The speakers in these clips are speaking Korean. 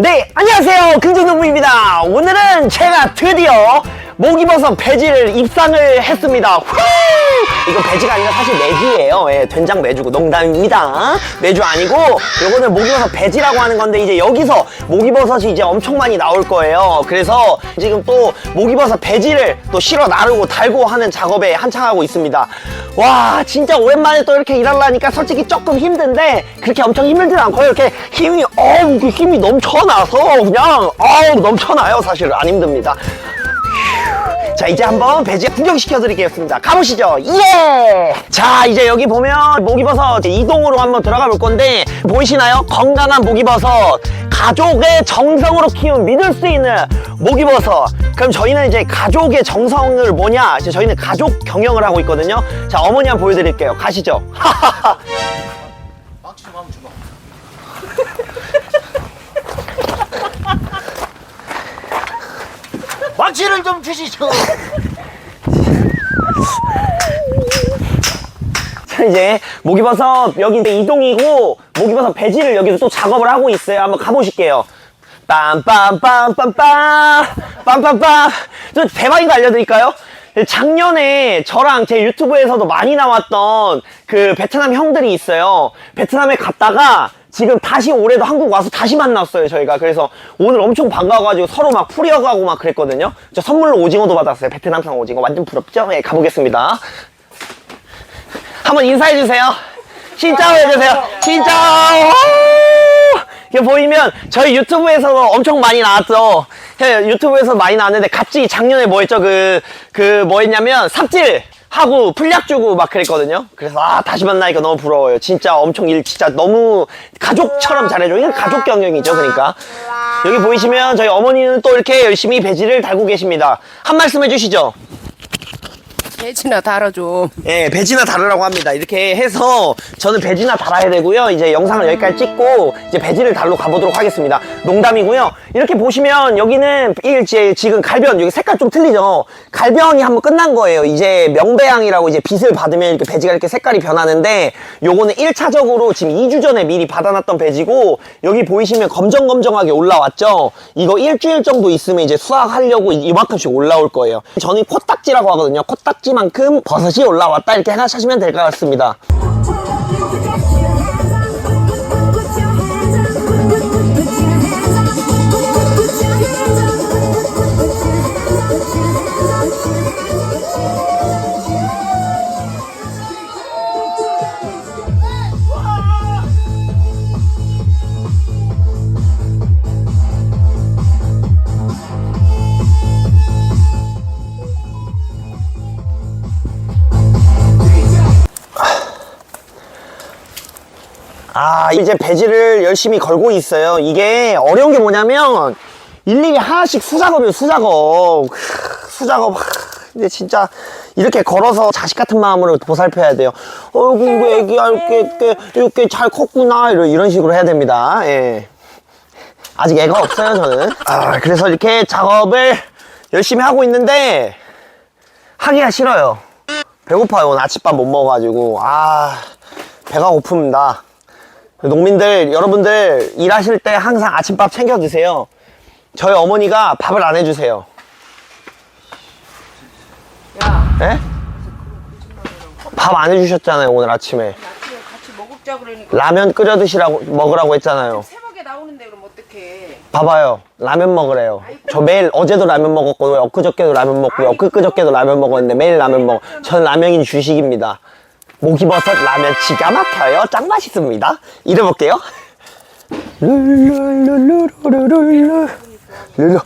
네, 안녕하세요. 긍정농부입니다. 오늘은 제가 드디어 목이버섯 배지를 입상을 했습니다. 후! 이거 배지가 아니라 사실 매주예요. 예, 된장 매주고 농담입니다. 매주 아니고 요거는 목이버섯 배지라고 하는 건데 이제 여기서 목이버섯이 이제 엄청 많이 나올 거예요. 그래서 지금 또 목이버섯 배지를 또 실어 나르고 달고 하는 작업에 한창 하고 있습니다. 와, 진짜 오랜만에 또 이렇게 일하려니까 솔직히 조금 힘든데 그렇게 엄청 힘들진 않고요. 이렇게 힘이 어우, 그 힘이 넘쳐나서 그냥 어우, 넘쳐나요. 사실 안 힘듭니다. 자 이제 한번 배지 구경시켜 드리겠습니다. 가보시죠. 예! 자 이제 여기 보면 목이버섯 이동으로 한번 들어가 볼 건데 보이시나요? 건강한 목이버섯. 가족의 정성으로 키운 믿을 수 있는 목이버섯. 그럼 저희는 이제 가족의 정성을 뭐냐? 이제 저희는 가족 경영을 하고 있거든요. 자 어머니 한번 보여드릴게요. 가시죠 망치를 좀 주시죠. 자, 이제 목이버섯 여기 이동이고 목이버섯 배지를 여기서 또 작업을 하고 있어요. 한번 가보실게요. 빰빰빰빰빰 빰빰빰 저 대박인 거 알려드릴까요? 작년에 저랑 제 유튜브에서도 많이 나왔던 그 베트남 형들이 있어요. 베트남에 갔다가 지금 다시 올해도 한국 와서 다시 만났어요 저희가 그래서 오늘 엄청 반가워가지고 서로 막 풀이어가고 막 그랬거든요 저 선물로 오징어도 받았어요 베트남산 오징어 완전 부럽죠? 네 가보겠습니다 한번 인사해 주세요. 진짜오 해주세요. 진짜오. 이게 보이면 저희 유튜브에서도 엄청 많이 나왔죠. 예, 유튜브에서 많이 나왔는데 같이 작년에 뭐 했죠? 그, 그 뭐 했냐면 삽질 하고 풀약 주고 막 그랬거든요. 그래서 아 다시 만나니까 너무 부러워요. 진짜 엄청 일 진짜 너무 가족처럼 잘해줘. 이건 가족 경영이죠. 그러니까 여기 보이시면 저희 어머니는 또 이렇게 열심히 배지를 달고 계십니다. 한 말씀 해주시죠. 배지나 달아줘. 예, 배지나 다르라고 합니다. 이렇게 해서 저는 배지나 달아야 되고요. 이제 영상을 여기까지 찍고 이제 배지를 달러 가보도록 하겠습니다. 농담이고요. 이렇게 보시면 여기는 일제 지금 갈변 여기 색깔 좀 틀리죠. 갈변이 한번 끝난 거예요. 이제 명배양이라고 이제 빛을 받으면 이렇게 배지가 이렇게 색깔이 변하는데 요거는 1차적으로 지금 2주 전에 미리 받아놨던 배지고 여기 보이시면 검정검정하게 올라왔죠. 이거 일주일 정도 있으면 이제 수확하려고 이- 이만큼씩 올라올 거예요. 저는 코딱지라고 하거든요. 코딱지 만큼 버섯이 올라왔다 이렇게 생각하시면 될 것 같습니다. 아 이제 배지를 열심히 걸고 있어요. 이게 어려운 게 뭐냐면 일일이 하나씩 수작업이에요 수작업. 크, 수작업. 하, 근데 진짜 이렇게 걸어서 자식 같은 마음으로 보살펴야 돼요. 어이구 우리 애기야 이렇게, 이렇게, 이렇게 잘 컸구나. 이런, 이런 식으로 해야 됩니다. 예. 아직 애가 없어요 저는. 아 그래서 이렇게 작업을 열심히 하고 있는데 하기가 싫어요. 배고파요. 오늘 아침밥 못 먹어가지고. 아 배가 고픕니다 농민들 여러분들 일하실 때 항상 아침밥 챙겨 드세요. 저희 어머니가 밥을 안 해주세요. 야, 예? 밥 안 해주셨잖아요 오늘 아침에 같이 먹자 그러니까 라면 끓여 드시라고 먹으라고 했잖아요. 새벽에 나오는데 그럼 어떡해? 봐봐요 라면 먹으래요. 저 매일 어제도 라면 먹었고 엊그저께도 라면 먹고 엊그저께도 라면 먹었는데 매일 라면 먹어. 전 라면이 주식입니다. 목이버섯 라면 기가 막혀요. 짱 맛있습니다. 잃어볼게요. 룰루루루루루루 룰루.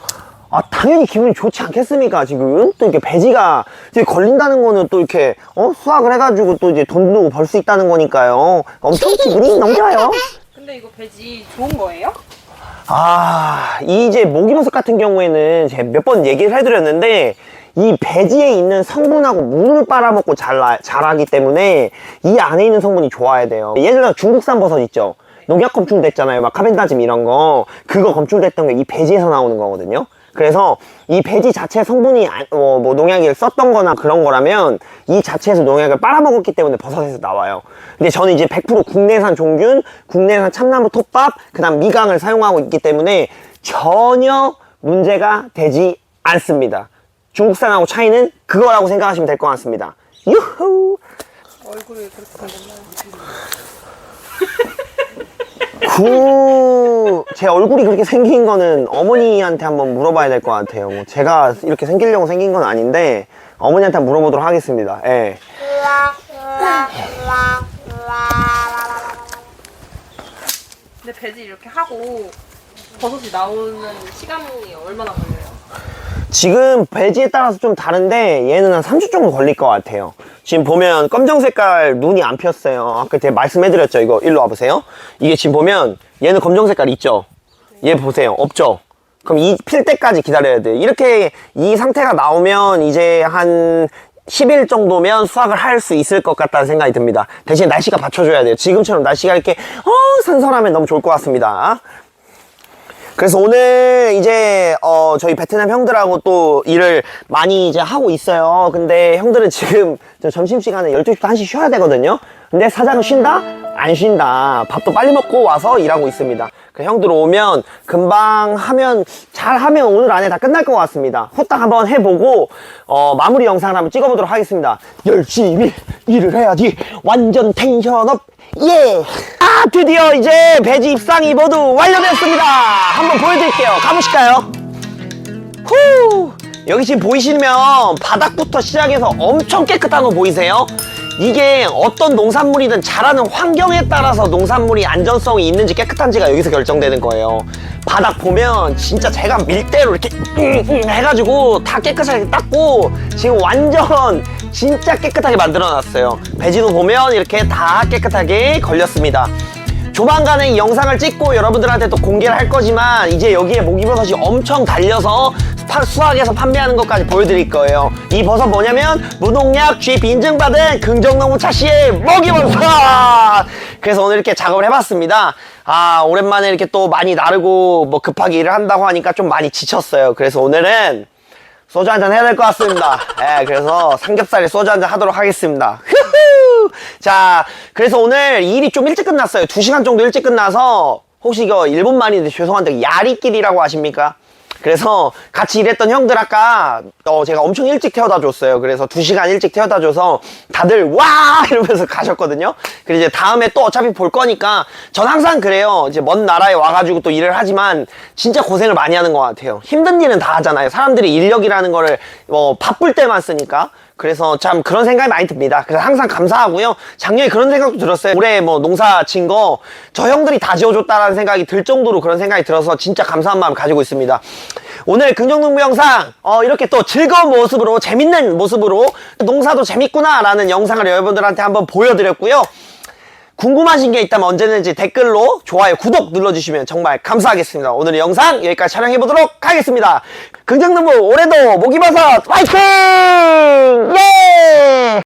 아 당연히 기분이 좋지 않겠습니까 지금 또 이렇게 배지가 이제 걸린다는 거는 또 이렇게 어 수확을 해가지고 또 이제 돈도 벌수 있다는 거니까요 엄청 기분이 좋아요 근데 이거 배지 좋은 거예요? 아, 이 이제 목이버섯 같은 경우에는 제가 몇 번 얘기를 해드렸는데, 이 배지에 있는 성분하고 물을 빨아먹고 자라, 자라기 때문에 이 안에 있는 성분이 좋아야 돼요. 예전에 중국산 버섯 있죠? 농약 검출됐잖아요. 막 카벤다즘 이런 거. 그거 검출됐던 게 이 배지에서 나오는 거거든요. 그래서 이 배지 자체 성분이 안- 어, 뭐 농약을 썼던 거나 그런 거라면 이 자체에서 농약을 빨아먹었기 때문에 버섯에서 나와요. 근데 저는 이제 100% 국내산 종균, 국내산 참나무 톱밥, 그 다음 미강을 사용하고 있기 때문에 전혀 문제가 되지 않습니다. 중국산하고 차이는 그거라고 생각하시면 될 것 같습니다. 유후! 얼굴이 그렇게 생겼나요? 그, 제 얼굴이 그렇게 생긴 거는 어머니한테 한번 물어봐야 될 것 같아요. 뭐 제가 이렇게 생기려고 생긴 건 아닌데, 어머니한테 한번 물어보도록 하겠습니다. 예. 근데 배지 이렇게 하고 버섯이 나오는 시간이 얼마나 걸려요? 지금 배지에 따라서 좀 다른데, 얘는 한 3주 정도 걸릴 것 같아요. 지금 보면 검정 색깔 눈이 안 폈어요. 아까 제가 말씀해드렸죠. 이거 일로 와보세요. 이게 지금 보면 얘는 검정 색깔 있죠? 얘 보세요. 없죠? 그럼 이 필 때까지 기다려야 돼. 이렇게 이 상태가 나오면 이제 한 10일 정도면 수확을 할 수 있을 것 같다는 생각이 듭니다. 대신 날씨가 받쳐줘야 돼요. 지금처럼 날씨가 이렇게 어 선선하면 너무 좋을 것 같습니다. 그래서 오늘 이제 어 저희 베트남 형들하고 또 일을 많이 이제 하고 있어요. 근데 형들은 지금 저 점심시간에 12시부터 1시 쉬어야 되거든요. 근데 사장은 쉰다? 안 쉰다. 밥도 빨리 먹고 와서 일하고 있습니다. 그 형들 오면 금방 하면 잘 하면 오늘 안에 다 끝날 것 같습니다. 후딱 한번 해보고 어 마무리 영상을 한번 찍어보도록 하겠습니다. 열심히 일을 해야지. 완전 텐션업. 예! 아, 드디어 이제 배지 입상이 모두 완료되었습니다. 한번 보여드릴게요. 가보실까요? 후! 여기 지금 보이시면 바닥부터 시작해서 엄청 깨끗한 거 보이세요? 이게 어떤 농산물이든 자라는 환경에 따라서 농산물이 안전성이 있는지 깨끗한지가 여기서 결정되는 거예요. 바닥 보면 진짜 제가 밀대로 이렇게 음, 음 해가지고 다 깨끗하게 닦고 지금 완전 진짜 깨끗하게 만들어 놨어요. 배지도 보면 이렇게 다 깨끗하게 걸렸습니다. 조만간에 이 영상을 찍고 여러분들한테 또 공개를 할 거지만 이제 여기에 목이버섯이 엄청 달려서 파- 수확해서 판매하는 것까지 보여드릴 거예요. 이 버섯 뭐냐면 무농약 GAP 인증받은 긍정농부 차씨의 먹이버섯! 그래서 오늘 이렇게 작업을 해봤습니다. 아 오랜만에 이렇게 또 많이 나르고 뭐 급하게 일을 한다고 하니까 좀 많이 지쳤어요. 그래서 오늘은 소주 한잔 해야 될 것 같습니다. 예, 그래서 삼겹살에 소주 한잔 하도록 하겠습니다. 자, 그래서 오늘 일이 좀 일찍 끝났어요. 2시간 정도 일찍 끝나서 혹시 이거 일본 말인데 죄송한데 야리끼리라고 아십니까? 그래서 같이 일했던 형들 아까 어 제가 엄청 일찍 태워다 줬어요. 그래서 2시간 일찍 태워다 줘서 다들 와 이러면서 가셨거든요. 그리고 이제 다음에 또 어차피 볼 거니까 전 항상 그래요. 이제 먼 나라에 와가지고 또 일을 하지만 진짜 고생을 많이 하는 것 같아요. 힘든 일은 다 하잖아요. 사람들이 인력이라는 거를 뭐 바쁠 때만 쓰니까. 그래서 참 그런 생각이 많이 듭니다. 그래서 항상 감사하고요. 작년에 그런 생각도 들었어요. 올해 뭐 농사 진거저 형들이 다 지어줬다라는 생각이 들 정도로 그런 생각이 들어서 진짜 감사한 마음 가지고 있습니다. 오늘 긍정농부 영상 어, 이렇게 또 즐거운 모습으로 재밌는 모습으로 농사도 재밌구나라는 영상을 여러분들한테 한번 보여드렸고요. 궁금하신 게 있다면 언제든지 댓글로 좋아요, 구독 눌러주시면 정말 감사하겠습니다. 오늘 영상 여기까지 촬영해보도록 하겠습니다. 긍정농부 올해도 목이버섯 화이팅! 예!